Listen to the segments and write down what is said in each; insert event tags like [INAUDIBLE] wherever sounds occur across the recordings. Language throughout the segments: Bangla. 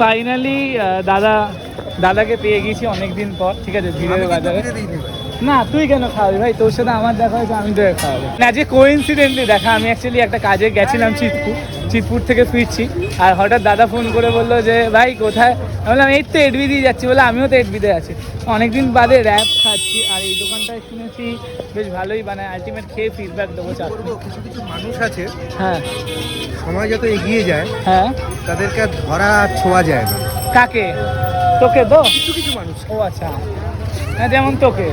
ফাইনালি দাদা দাদাকে পেয়ে গেছি অনেকদিন পর ঠিক আছে ভিড়ের বাজারে। না তুই কেন খাওয়াবি ভাই? তোর সাথে আমার দেখা হয়েছে আমি তোকে খাওয়াবো। না যে কোইন্সিডেন্টলি দেখা আমি অ্যাকচুয়ালি একটা কাজে গেছিলাম চিতপুর চিতপুর থেকে ফিরছি আর হঠাৎ দাদা ফোন করে বলল যে ভাই কোথায়? আমি বললাম এই তো এডবি দিয়ে যাচ্ছি। বলে আমিও তো এডবিতে আছি। অনেকদিন বাদে র্যাপ খাচ্ছি আর এই দোকানটায় শুনেছি বেশ ভালোই বানায় আলটিমেট খেয়ে ফিডব্যাক দেবো চাপ কিছু কিছু মানুষ আছে হ্যাঁ। সময় যত এগিয়ে যায় হ্যাঁ। তাদেরকে ধরা ছোঁয়া যায় না। কাকে? তোকে তো? কিছু কিছু মানুষ ও আচ্ছা। হ্যাঁ যেমন তোকে।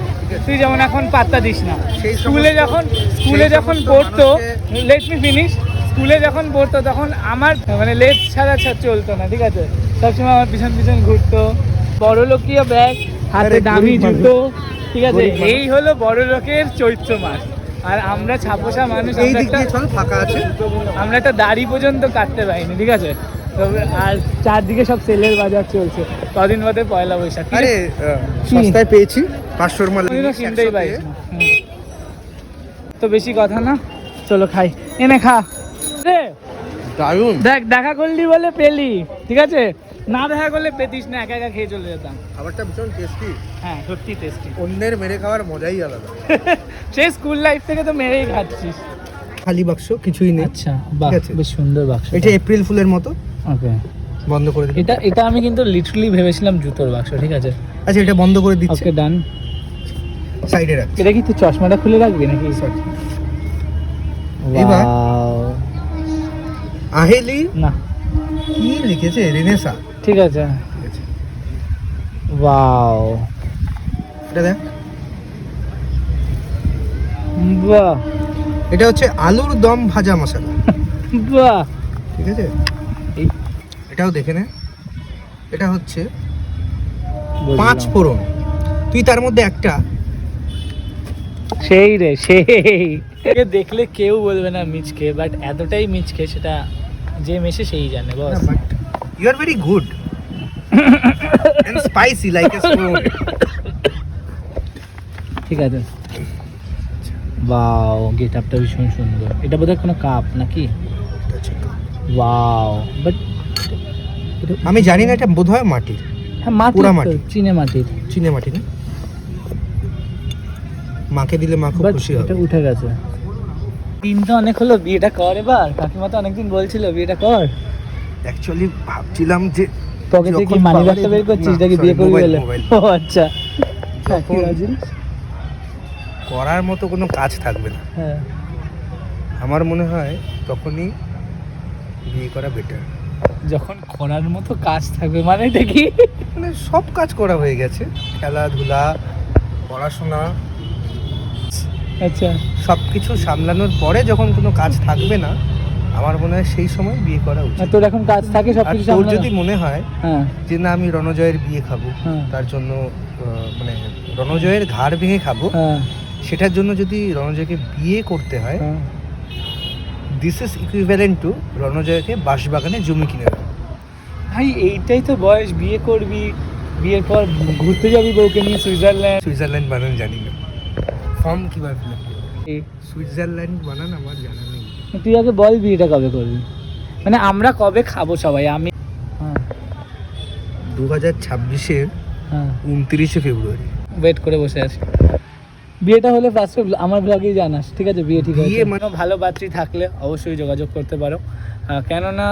তুই যেমন এখন পাত্তা দিস না। স্কুলে যখন স্কুলে যখন পড়তো লেট মি ফিনিশ স্কুলে যখন পড়তো তখন আমার মানে লেট ছাড়া ছাড়া চলতো না ঠিক আছে? সবসময় আমার পিছন পিছন ঘুরতো। বড় লোকীয় ব্যাগ হাতে দামি জুতো ঠিক আছে? এই হলো বড় লোকের চৈত্র মাস। আর আমরা ছাপোষা মানুষ আমরা দিক একটা দিয়ে ফাঁকা আছে। আমরা একটা দাড়ি পর্যন্ত কাটতে পারিনি ঠিক আছে? আর চারদিকে সব সেলের বাজার চলছে। কদিন বাদে পয়লা বৈশাখ। আরে সস্তায় পেয়েছি। পাঁচশোর মাল কিনতেই তো বেশি কথা না। চলো খাই। এনে খা। রে দারুণ। দেখ দেখা করলি বলে পেলি। ঠিক আছে? না দেখা করলে পেতিস না একা একা খেয়ে চলে যেতাম। খাবারটা ভীষণ টেস্টি হ্যাঁ সত্যি টেস্টি অন্যের মেরে খাওয়ার মজাই আলাদা। [LAUGHS] সেই স্কুল লাইফ থেকে তো মেরেই খাচ্ছিস। খালি বাক্স কিছুই নেই। আচ্ছা বাহ বেশ সুন্দর বাক্স। এটা এপ্রিল ফুলের মতো। ওকে। বন্ধ করে দিই এটা এটা আমি কিন্তু লিটারালি ভেবেছিলাম জুতোর বাক্স ঠিক আছে? আচ্ছা এটা বন্ধ করে দিচ্ছি। ওকে ডান সাইডে রাখছি। এটা কি তুই চশমাটা খুলে রাখবি নাকি? এবার? আহেলি না। কি লিখেছে? রেনেসা। ঠিক আছে। ওয়াও এটা দেখ। বাহ। এটা হচ্ছে আলুর দম ভাজা মশলা। বাহ। ঠিক আছে? এটাও দেখে নে। এটা হচ্ছে পাঁচ ফোড়ন। তুই তার মধ্যে একটা। সেই রে সেই। দেখলে কেউ বলবে না মিচকে বাট এতটাই মিচকে সেটা যে মেশে সেই জানে boss but you are very good and spicy like a spoon ঠিক আছে। ওয়াও গেট আপটা ভীষণ সুন্দর। এটা বোধহয় কোনো কাপ নাকি? ওয়াও বাট আমি জানি না এটা বোধহয় মাটির। হ্যাঁ মাটি পুরা মাটি। চীনে মাটির। চিনে মাটি না? মাকে দিলে মা খুব খুশি হবে। উঠে গেছে। দিন তো অনেক হলো বিয়েটা কর এবার। কাকিমা তো অনেকদিন বলছিল বিয়েটা কর। অ্যাকচুয়ালি ভাবছিলাম যে পকেটে কি মানি ব্যাগটা বের করছিস নাকি বিয়ে করবি মোবাইল, বলে। ও আচ্ছা। হ্যাঁ? করার মতো কোনো কাজ থাকবে না। হ্যাঁ। আমার মনে হয় তখনই বিয়ে করা বেটার যখন করার মতো কাজ থাকবে মানে দেখি মানে সব কাজ করা হয়ে গেছে। খেলাধুলা পড়াশোনা আচ্ছা। সব কিছু সামলানোর পরে যখন কোনো কাজ থাকবে না আমার মনে হয় সেই সময় বিয়ে করা উচিত। তোর এখন কাজ থাকে সব কিছু তোর যদি মনে হয় হ্যাঁ। যে না আমি রণজয়ের বিয়ে খাব হ্যাঁ। তার জন্য মানে রণজয়ের ঘাড় ভেঙে খাব হ্যাঁ। সেটার জন্য যদি রণজয়কে বিয়ে করতে হয় হ্যাঁ। দিস ইজ ইকুইভ্যালেন্ট টু রণজয়কে বাঁশবাগানে জমি কিনে দেওয়া ভাই এইটাই তো বয়স বিয়ে করবি বিয়ের পর ঘুরতে যাবি বউকে নিয়ে সুইজারল্যান্ড। সুইজারল্যান্ড বানান জানি না। ফর্ম কীভাবে করব? সুইজারল্যান্ড বানান আমার জানা নেই। তুই আগে বল বিয়েটা কবে করবি। মানে আমরা কবে খাব সবাই? আমি হ্যাঁ। দু হাজার ছাব্বিশের হ্যাঁ। উনত্রিশে ফেব্রুয়ারি। ওয়েট করে বসে আছি। বিয়েটা হলে ফার্স্ট আমার ব্লগেই জানাস ঠিক আছে? বিয়ে ঠিক আছে বিয়ে মানে- ভালো পাত্রী থাকলে অবশ্যই যোগাযোগ করতে পারো। কেননা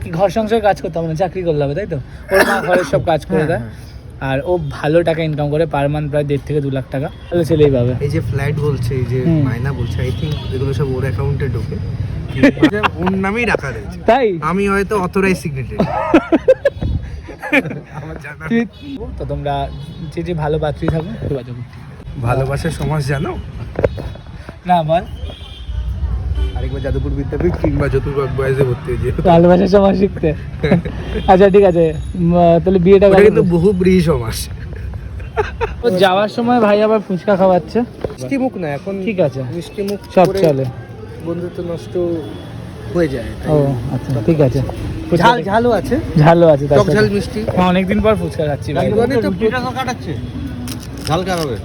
কি ঘর সংসারে কাজ করতে হবে না চাকরি করলে হবে তাই তো? ওর মা ঘরের সব কাজ করে হ্যাঁ, দেয়। আর ও ভালো টাকা ইনকাম করে পার মান্থ প্রায় দেড় থেকে দু লাখ টাকা তাহলে ছেলেই পাবে। এই যে ফ্ল্যাট বলছে এই যে মাইনা বলছে আই থিঙ্ক এগুলো সব ওর অ্যাকাউন্টে ঢোকে। ওর নামেই রাখা রয়েছে। তাই? আমি হয়তো [LAUGHS] আমার জানা তো তোমরা যে যে ভালো পাত্রী থাকো যোগাযোগ করো। ভালোবাসার সমাজ জানো? না বল। আরেকবার যাদবপুর বিদ্যাপীঠ কিংবা চতুর্ভাগ বয়সে ভর্তি হয়েছে ভালোবাসা সমাজ শিখতে। আচ্ছা ঠিক আছে। তাহলে বিয়েটা কিন্তু বহু ব্রিজ সমাজ। ও যাওয়ার সময় ভাই আবার ফুচকা খাওয়াচ্ছে? মিষ্টি মুখ না এখন ঠিক আছে। মিষ্টি মুখ সব চলে। বন্ধুত্ব নষ্ট হয়ে যায় ও আচ্ছা ঠিক আছে। ঝাল ঝালও আছে। ঝালও আছে টক ঝাল মিষ্টি। অনেকদিন পর ফুচকা খাচ্ছি ভাই। ঝাল কাটাচ্ছে। ঝাল কাটাবে